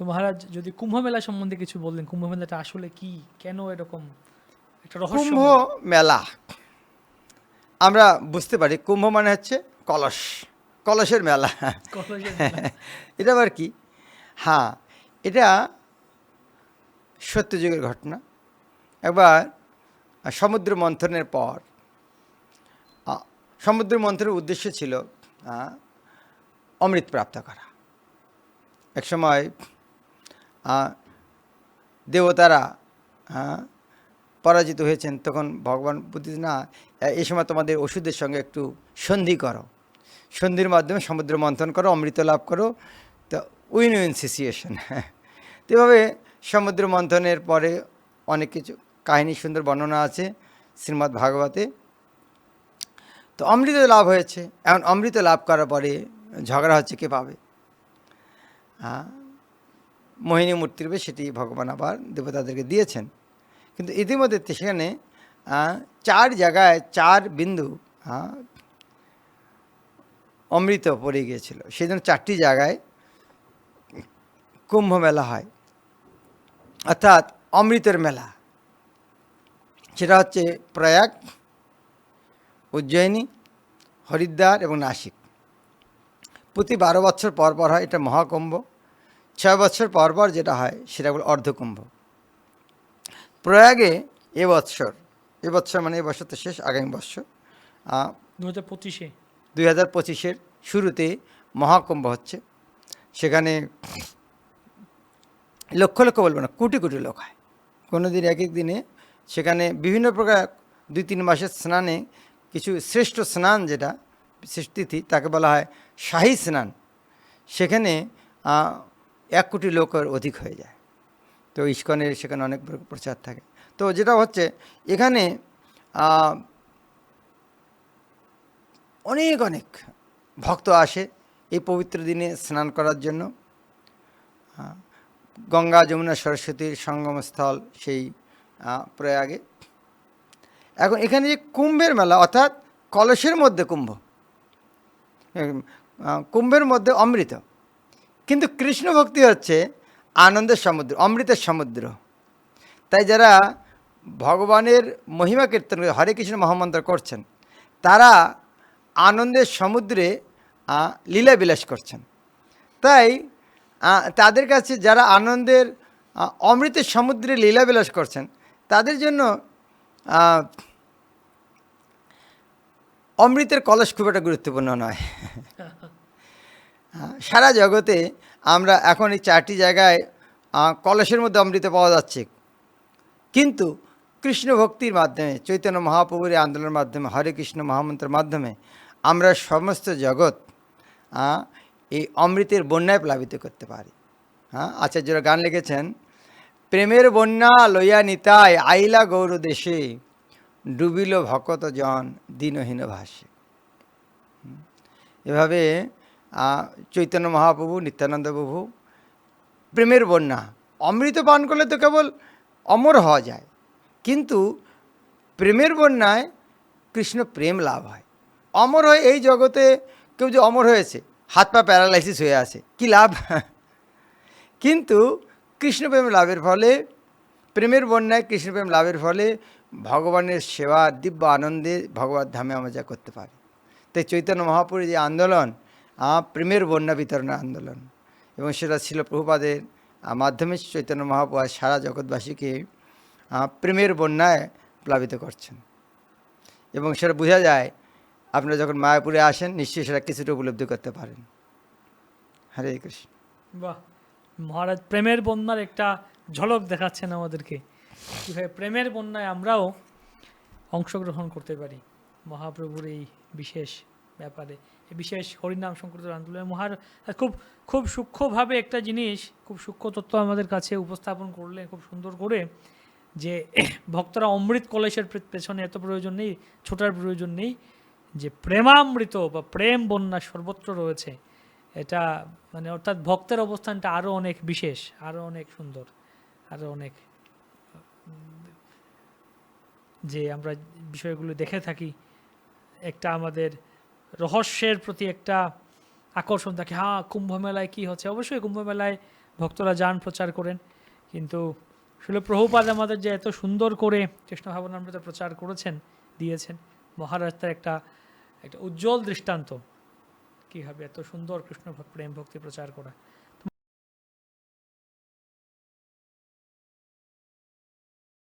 তো মহারাজ যদি কুম্ভ মেলা সম্বন্ধে কিছু বললেন কুম্ভ মেলাটা আসলে কি? কেন এরকম একটা রহস্য? কুম্ভ মেলা। আমরা বুঝতে পারি কুম্ভ মানে হচ্ছে কলস। কলসের মেলা। এটা আবার কি? হ্যাঁ এটা সত্যযুগের ঘটনা। একবার সমুদ্র মন্থনের পর সমুদ্র মন্থনের উদ্দেশ্য ছিল অমৃত প্রাপ্ত করা। এক সময় দেবতারা আ, পরাজিত হয়েছেন তখন ভগবান বুদ্ধি না এই সময় তোমাদের ওষুধের সঙ্গে একটু সন্ধি করো। সন্ধির মাধ্যমে সমুদ্র মন্থন করো অমৃত লাভ করো তো উইন উইন সিচুয়েশন তো এভাবে সমুদ্র মন্থনের পরে অনেক কিছু কাহিনী সুন্দর বর্ণনা আছে শ্রীমদ্ ভাগবতে। তো অমৃত লাভ হয়েছে এখন অমৃত লাভ করার পরে ঝগড়া হচ্ছে কে পাবে? হ্যাঁ মোহিনী মূর্তি রূপে সেটি ভগবান আবার দেবতাদেরকে দিয়েছেন। কিন্তু ইতিমধ্যে সেখানে চার জায়গায় চার বিন্দু অমৃত পড়ে গিয়েছিল। সেই জন্য চারটি জায়গায় কুম্ভ মেলা হয়। অর্থাৎ অমৃতের মেলা। সেটা হচ্ছে প্রয়াগ, উজ্জয়িনী, হরিদ্বার এবং নাসিক। প্রতি বারো বছর পর পর হয় এটা মহাকুম্ভ। ছয় বছর পর পর যেটা হয় সেটা হলো অর্ধকুম্ভ। প্রয়াগে এবৎসর এবৎসর মানে এবছর তো শেষ আগামী বৎসর দু হাজার পঁচিশে। দুই হাজার পঁচিশের শুরুতে মহাকুম্ভ হচ্ছে। সেখানে লক্ষ লক্ষ বলব না কোটি কোটি লোক হয়। কোনো দিন এক এক দিনে সেখানে বিভিন্ন প্রকার দুই তিন মাসের স্নানে কিছু শ্রেষ্ঠ স্নান যেটা তিথি তাকে বলা হয় শাহী স্নান। সেখানে এক কোটি লোকের অধিক হয়ে যায়। তো ইস্কনের সেখানে অনেক প্রচার থাকে। তো যেটা হচ্ছে, এখানে অনেক অনেক ভক্ত আসে এই পবিত্র দিনে স্নান করার জন্য। গঙ্গা, যমুনা সরস্বতীর সঙ্গমস্থল সেই প্রয়াগে। এখন এখানে যে কুম্ভের মেলা, অর্থাৎ কলসের মধ্যে কুম্ভ কুম্ভের মধ্যে অমৃত। কিন্তু কৃষ্ণ ভক্তি হচ্ছে আনন্দের সমুদ্র অমৃতের সমুদ্র। তাই যারা ভগবানের মহিমা কীর্তন করে হরে কৃষ্ণ মহামন্ত্র করছেন তারা আনন্দের সমুদ্রে লীলা বিলাস করছেন। তাই তাদের কাছে যারা আনন্দের অমৃতের সমুদ্রে লীলা বিলাস করছেন তাদের জন্য অমৃতের কলস খুব একটা গুরুত্বপূর্ণ নয়। আহ, সারা জগতে আমরা এখন এই চারটি জায়গায় কলসের মধ্যে অমৃত পাওয়া যাচ্ছে। কিন্তু কৃষ্ণ ভক্তির মাধ্যমে, চৈতন্য মহাপ্রভুর আন্দোলনের মাধ্যমে, হরে কৃষ্ণ মহামন্ত্রের মাধ্যমে আমরা সমস্ত জগৎ এই অমৃতের বন্যায় প্লাবিত করতে পারি। হ্যাঁ আচার্যরা গান লিখেছেন, প্রেমের বন্যা লইয়া নিতায় আইলা গৌর দেশে, ডুবিল ভকত জন দীনহীন ভাসে। এভাবে চৈতন্য মহাপ্রভু, নিত্যানন্দ প্রভু, প্রেমের বন্যা। অমৃত পান করলে তো কেবল অমর হওয়া যায়। কিন্তু প্রেমের বন্যায় কৃষ্ণ প্রেম লাভ হয়। অমর হয়ে এই জগতে কেউ যে অমর হয়েছে, হাত পা প্যারালাইসিস হয়ে আছে, কি লাভ? কিন্তু কৃষ্ণপ্রেম লাভের ফলে, প্রেমের বন্যায় কৃষ্ণপ্রেম লাভের ফলে ভগবানের সেবা, দিব্য আনন্দে ভগবত ধামে আমরা যা করতে পারি। তাই চৈতন্য মহাপুরের যে আন্দোলন প্রেমের বন্যা বিতরণের আন্দোলন। এবং সেটা ছিল প্রভুপাদের মাধ্যমে চৈতন্য মহাপ্রভু সারা জগৎবাসীকে প্রেমের বন্যায় প্লাবিত করছেন। এবং সেটা বোঝা যায়, আপনারা যখন মায়াপুরে আসেন, নিশ্চয়ই সেটা কিছুটা উপলব্ধি করতে পারেন। হরে কৃষ্ণ। বাহ! মহারাজ, প্রেমের বন্যার একটা ঝলক দেখাচ্ছেন আমাদেরকে। প্রেমের বন্যায় আমরাও অংশগ্রহণ করতে পারি মহাপ্রভুর এই বিশেষ ব্যাপারে। বিশেষ হরিনাম সংকৃত আন্দোলনে। মহার, খুব খুব সূক্ষ্মভাবে একটা জিনিস, খুব সূক্ষ্ম তত্ত্ব আমাদের কাছে উপস্থাপন করলেন, খুব সুন্দর করে, যে ভক্তরা অমৃত কলেশের পেছনে এত প্রয়োজন নেই, ছোটার প্রয়োজন নেই, যে প্রেমামৃত বা প্রেম বন্যা সর্বত্র রয়েছে, এটা মানে অর্থাৎ ভক্তের অবস্থানটা আরও অনেক বিশেষ আরও অনেক সুন্দর আরও অনেক, যে আমরা বিষয়গুলো দেখে থাকি, একটা আমাদের রহস্যের প্রতি একটা আকর্ষণ থাকে হ্যাঁ কুম্ভ মেলায় কী হচ্ছে? অবশ্যই কুম্ভ মেলায় ভক্তরা যান, প্রচার করেন। কিন্তু আসলে প্রভুপাদ আমাদের যে এত সুন্দর করে কৃষ্ণ ভাবনামৃত প্রচার করেছেন, দিয়েছেন, মহারাজ তার একটা একটা উজ্জ্বল দৃষ্টান্ত। কীভাবে এত সুন্দর কৃষ্ণ প্রেম ভক্তি প্রচার করা।